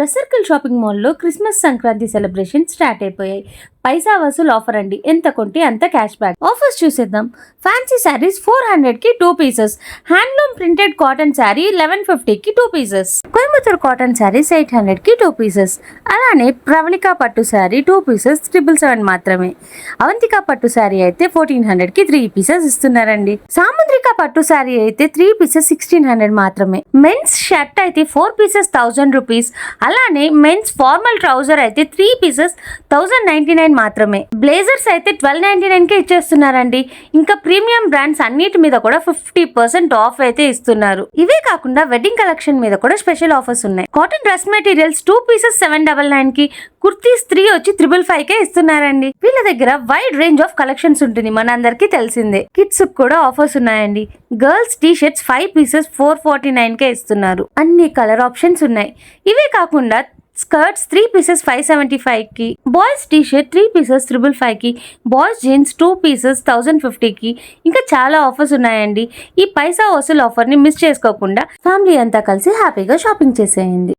రసర్కిల్ circle shopping మాల్లో Christmas Sankranti celebration start అయిపోయాయి. పైసా వసూలు ఆఫర్ అండి. ఎంత కొంటే అంత క్యాష్ బ్యాక్. ఆఫర్స్ చూసేద్దాం. ఫ్యాన్సీ శారీస్ ఫోర్ హండ్రెడ్కి two pieces. Handloom printed cotton sari eleven fifty కి two pieces. Coimbatore cotton saris eight హండ్రెడ్కి టూ పీసెస్. అలానే ప్రవళిక పట్టు sari two pieces triple seven మాత్రమే. అవంతిక పట్టు శారీ అయితే ఫోర్టీన్ హండ్రెడ్కి త్రీ పీసెస్ ఇస్తున్నారండి. సాముద్రిక పట్టు శారీ అయితే త్రీ పీసెస్ సిక్స్టీన్ హండ్రెడ్ మాత్రమే. మెన్స్ షర్ట్ అయితే ఫోర్ పీసెస్ థౌజండ్ రూపీస్. అలానే మెన్స్ ఫార్మల్ ట్రౌజర్ అయితే three pieces thousand ninety nine మాత్రమే. బ్లేజర్స్ అయితే ట్వెల్వ్ నైన్టీ నైన్కే ఇచ్చేస్తున్నారండి. ఇంకా ప్రీమియం బ్రాండ్స్ అన్నిటి మీద కూడా ఫిఫ్టీ పర్సెంట్ ఆఫ్ అయితే ఇస్తున్నారు. ఇవే కాకుండా వెడ్డింగ్ కలెక్షన్ మీద కూడా స్పెషల్ ఆఫర్స్ ఉన్నాయి. Cotton dress materials two pieces seven double నైన్కి కుర్తీస్ త్రీ వచ్చి త్రిబుల్ ఫైవ్ కే ఇస్తున్నారండి. వీళ్ళ దగ్గర వైడ్ రేంజ్ ఆఫ్ కలెక్షన్స్ ఉంటుంది. మన అందరికి తెలిసిందే కిడ్స్ కూడా ఆఫర్స్ ఉన్నాయండి. Girls T shirts five pieces four forty nine కే ఇస్తున్నారు. అన్ని కలర్ ఆప్షన్స్ ఉన్నాయి. ఇవే కాకుండా skirts three pieces five seventy ఫైవ్కి boys T shirt three pieces triple ఫైవ్కి boys jeans two pieces thousand ఫిఫ్టీకి ఇంకా చాలా ఆఫర్స్ ఉన్నాయండి. ఈ పైసా వసూలు ఆఫర్ని మిస్ చేసుకోకుండా ఫ్యామిలీ అంతా కలిసి హ్యాపీగా షాపింగ్ చేసేయండి.